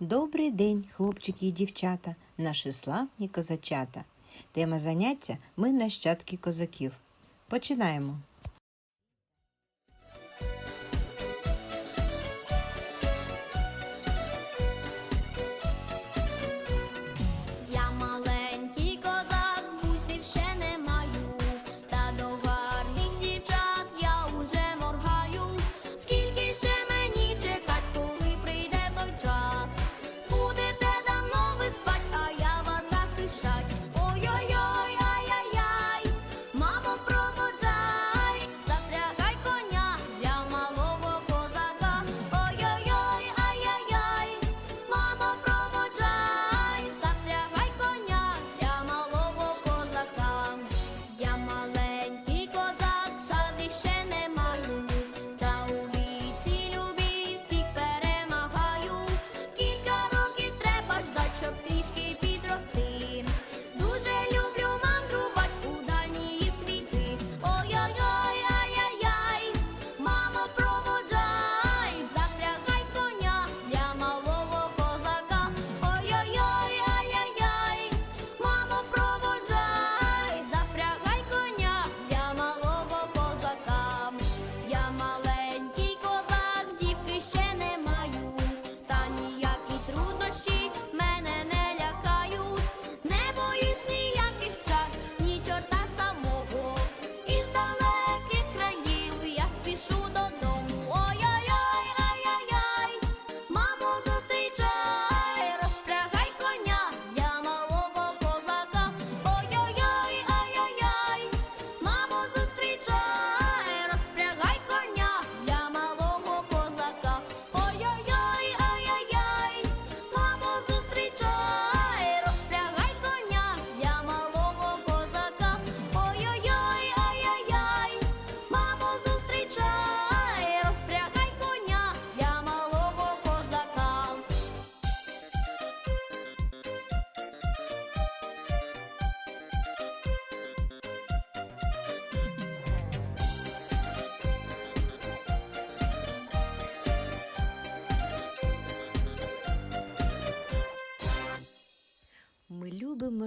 Добрий день, хлопчики і дівчата, наші славні козачата. Тема заняття ми нащадки козаків. Починаємо.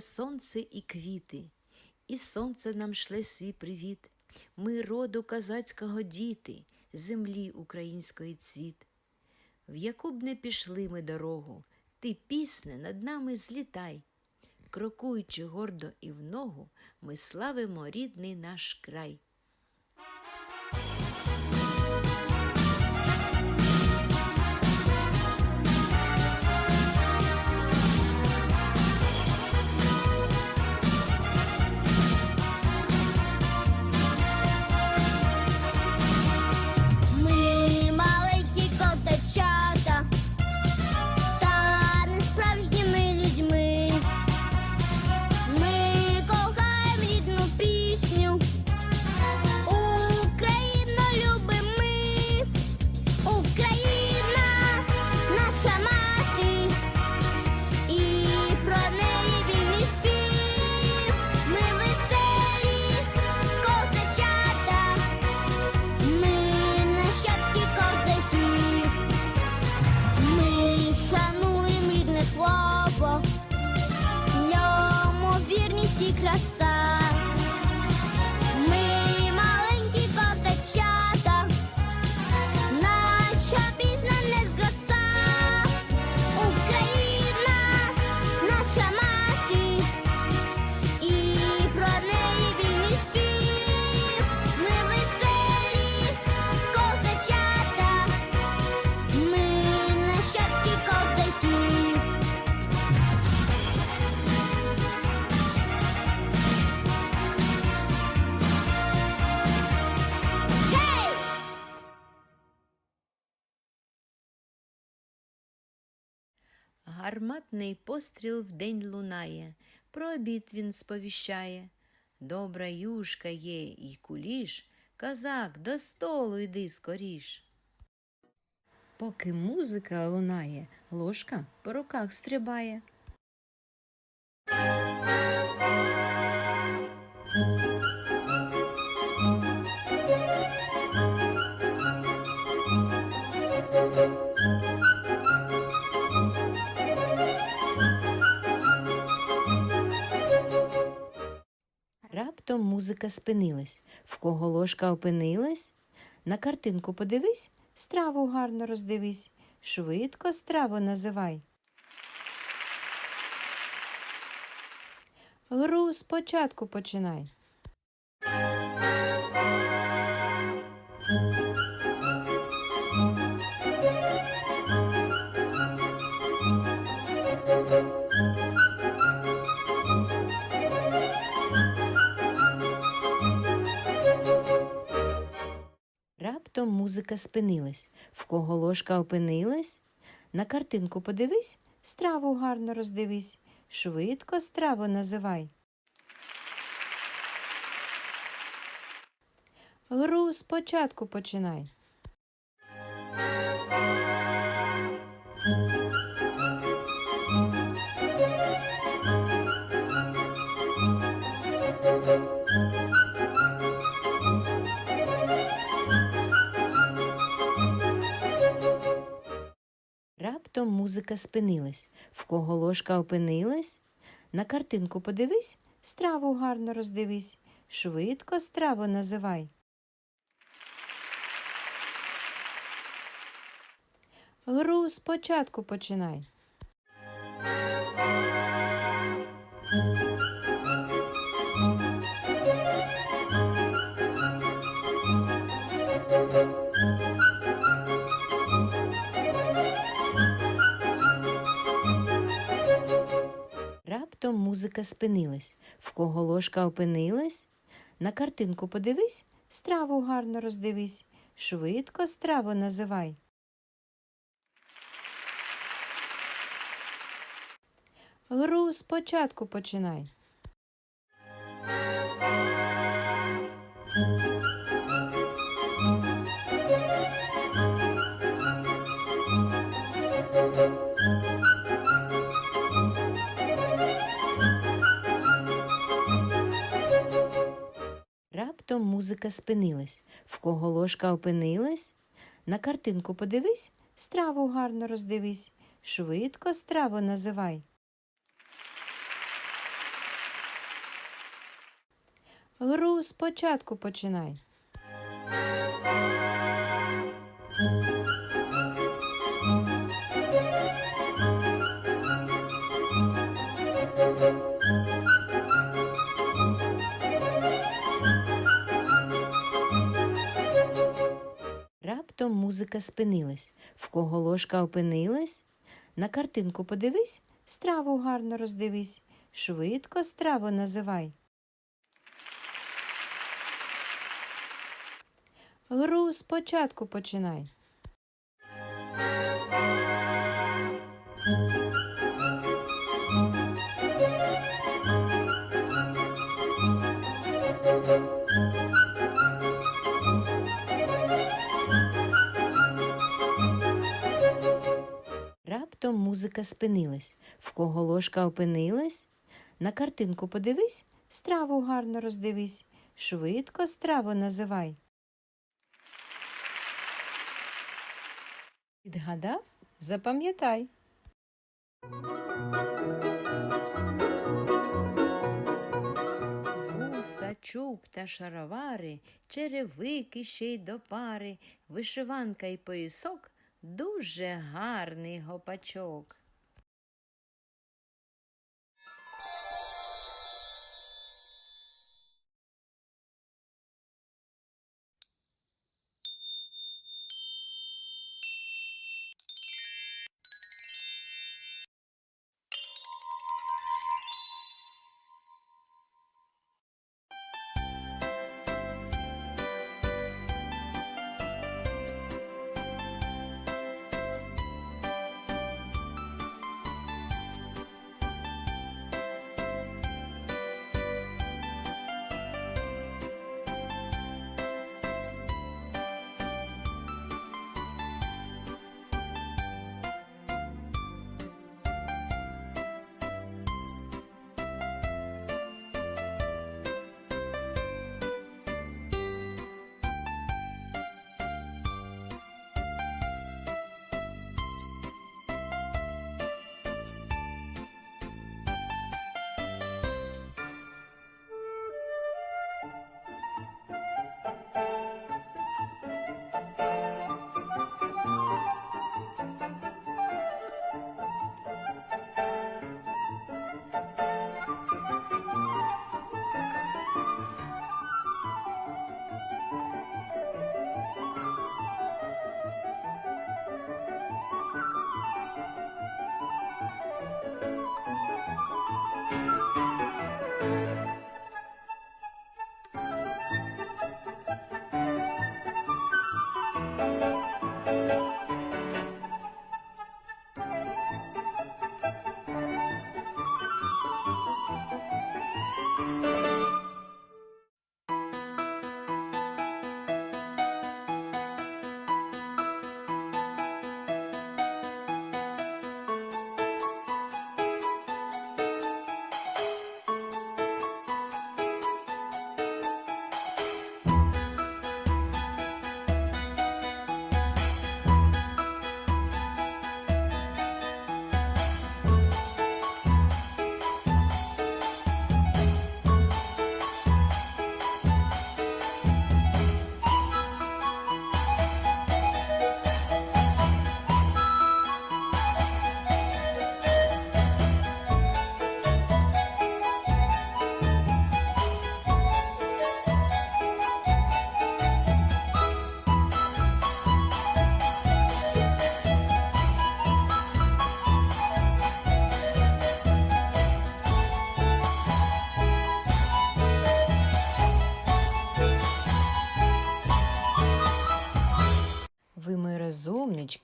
сонце і квіти, і сонце нам шле свій привіт. Ми роду козацького діти, землі української цвіт. В яку б не пішли ми дорогу, ти, пісне, над нами злітай. Крокуючи гордо і в ногу, ми славимо рідний наш край. гарматний постріл вдень лунає, про обід він сповіщає. Добра юшка є і куліш, Казак до столу йди скоріш. Поки музика лунає, ложка по руках стрибає. Музика спинилась. В кого ложка опинилась? На картинку подивись, страву гарно роздивись. Швидко страву називай. Гру спочатку починай. Музика спинилась. В кого ложка опинилась? На картинку подивись, страву гарно роздивись. Швидко страву називай. Гру спочатку починай. Раптом музика спинилась. В кого ложка опинилась? На картинку подивись, страву гарно роздивись. Швидко страву називай. Гру спочатку починай. Раптом музика спинилась. В кого ложка опинилась? На картинку подивись, страву гарно роздивись. Швидко страву називай. Гру спочатку починай. Музика спинилась. В кого ложка опинилась? На картинку подивись, страву гарно роздивись. Швидко страву називай. Гру спочатку починай. Музика спинилась. В кого ложка опинилась? На картинку подивись, страву гарно роздивись. Швидко страву називай. Гру спочатку починай. Раптом музика спинилась. В кого ложка опинилась? На картинку подивись, страву гарно роздивись. Швидко страву називай. Відгадав? Запам'ятай. Вуса, чуб та шаровари, черевики ще й до пари, вишиванка й поясок, дуже гарний гопачок.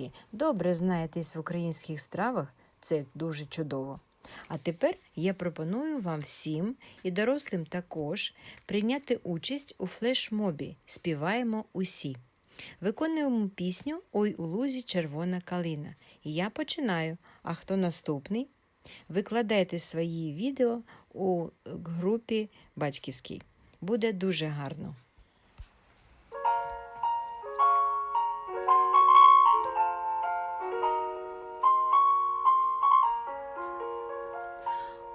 Дітки добре знаєтесь в українських стравах, це дуже чудово. А тепер я пропоную вам всім і дорослим також прийняти участь у флешмобі Співаємо усі. Виконуємо пісню Ой у лузі червона калина. І я починаю. А хто наступний? Викладайте свої відео у групі батьківській. Буде дуже гарно.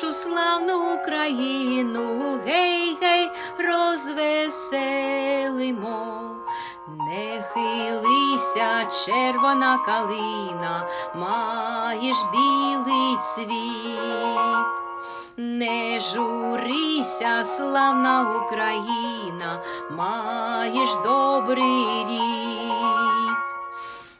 нашу славну Україну гей, гей, розвеселимо. Не хилися, червона калина, маєш білий цвіт. Не журися, славна Україна, маєш добрий рід.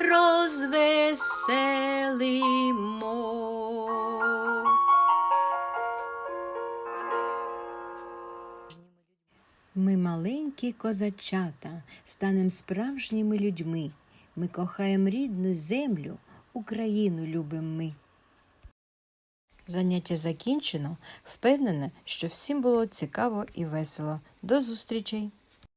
розвеселимо. Ми маленькі козачата, станем справжніми людьми. Ми кохаємо рідну землю, Україну любим ми. Заняття закінчено. Впевнена, що всім було цікаво і весело. До зустрічей!